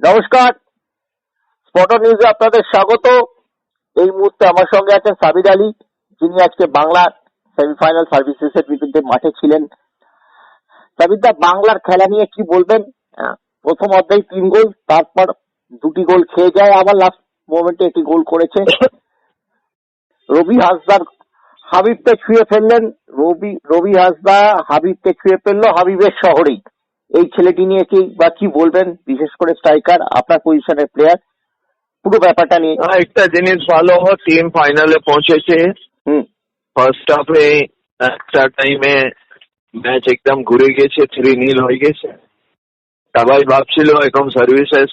নমস্কার। স্পটন নিউজে আপনাদের স্বাগত। এই মুহূর্তে আমার সঙ্গে আছেন সাবির আলী, যিনি আজকে বাংলার সেমিফাইনাল সার্ভিসেসের বিরুদ্ধে মাঠে ছিলেন। সাবিরদা বাংলার খেলা নিয়ে কি বলবেন? প্রথম অধ্যায় তিন গোল, তারপর দুটি গোল খেয়ে যায়, আবার লাস্ট মোমেন্টে একটি গোল করেছে। রবি হাসদার হাবিবকে ছুঁয়ে ফেললেন। রবি রবি হাসদা হাবিবকে ছুঁয়ে ফেলল হাবিবের শহরেই। এই ছেলেটি নিয়ে কি বা কি বলবেন? বিশেষ করে স্ট্রাইকার আপনার পজিশনের প্লেয়ার পুরো ব্যাপারটা নিয়ে। হ্যাঁ, একটা জিনিস ভালো টিম ফাইনালে পৌঁছেছে। হুম। ফার্স্ট হাফে একটা টাইমে ম্যাচ একদম ঘুরে গেছে থ্রি নীল হয়ে গেছে। সবাই ভাবছিল এখন সার্ভিসেস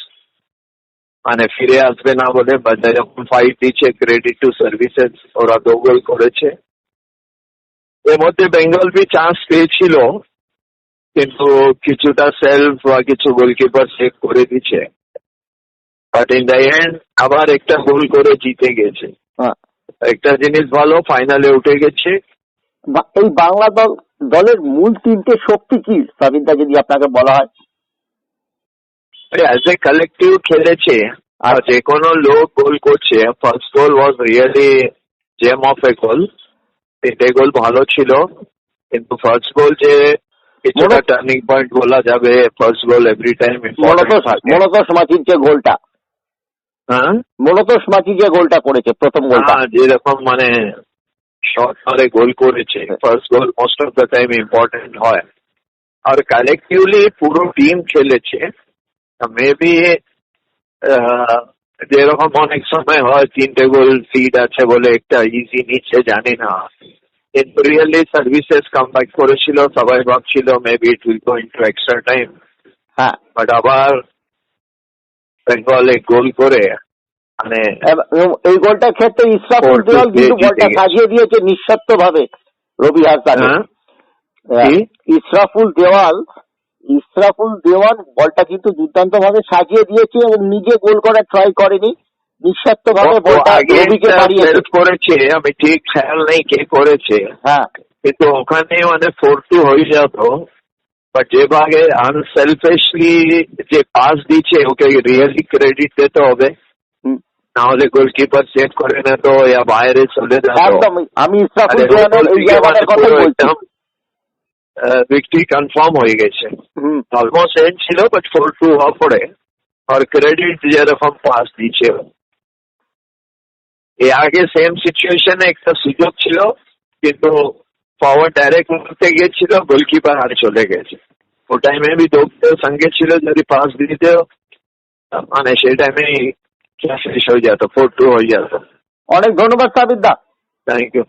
মানে ফিরে আসবে না বলে যখন ফাইট দিচ্ছে ক্রেডিট টু সার্ভিসেস ওরা দো করেছে। এর মধ্যে বেঙ্গল বি চান্স পেয়েছিল। কিন্তু কিছুটা সেলফ বা কিছু গোলকিপার সেভ করে দিচ্ছে। বাট ইন দ্য এন্ড আবার একটা গোল করে জিতে গেছে। হ্যাঁ। একটা জিনিস ভালো ফাইনালে উঠে গেছে। বা- এই বাংলা দল দলের মূল তিনটে শক্তি কি? সাবিনদা যদি আপনাকে বলা হয়। অ্যাজ এ কালেকটিভ খেলেছে। আর যে কোনো লোক গোল করছে first goal was really gem of a goal তিনটে গোল ভালো ছিল। কিন্তু ফার্স্ট গোল যে কিছুটা টার্নিং পয়েন্ট বলা যাবে first goal every time Manotosh মাঝির যে গোলটা হ্যাঁ মনতোষ মাঝি যে গোলটা করেছে প্রথম গোলটা যেরকম মানে শর্ট মারে গোল করেছে first goal most of the time important হয়। আর কালেকটিভলি পুরো টিম খেলেছে মেবি যেরকম অনেক সময় হয় তিনটে গোল সিড আছে বলে একটা ইজি নিচ্ছে জানি না কিন্তু রিয়েলি সার্ভিসেস কাম ব্যাক করেছিল সবাই ভাবছিল maybe it will go into extra time হ্যাঁ বাট আবার বেঙ্গল এক গোল করে মানে এই গোলটার ক্ষেত্রে to দেওয়াল কিন্তু বলটা সাজিয়ে দিয়েছে নিঃস্বার্থ ভাবে রবি হ্যাঁ ইসরাফুল দেওয়াল ইসরাফুল দেওয়াল বলটা কিন্তু দুর্দান্ত ভাবে সাজিয়ে দিয়েছে এবং নিজে গোল করার ট্রাই করেনি নিঃস্বার্থ ভাবে বলটা রবিকে একটা করেছে আমি ঠিক খেয়াল নেই কে করেছে। হ্যাঁ। কিন্তু ওখানে মানে ফোর টু হয়ে যেত বাট যে ভাগে আনসেলফিশলি যে পাস দিচ্ছে ওকে রিয়েলি ক্রেডিট দিতে হবে। না হলে গোলকিপার সেভ করে না তো ইয়া বাইরে চলে যেত। একদম আমি ভিক্টরি কনফার্ম হয়ে গেছে। অলমোস্ট এন্ড ছিল বাট ফোর টু হওয়ার পরে আর ক্রেডিট যেরকম পাস ও। এর আগে সেম সিচুয়েশনে একটা সুযোগ ছিল কিন্তু ফরওয়ার্ড ডাইরেক্ট করতে গিয়েছিল গোলকিপার হারে চলে গেছে। ও টাইমে বি দৌড়তেও সঙ্গে ছিল যদি পাস দিতেও মানে সেই টাইমে শেষ হয়ে যেত ফোর টু হয়ে যেত। অনেক ধন্যবাদ সাবিদ্দা থ্যাংক ইউ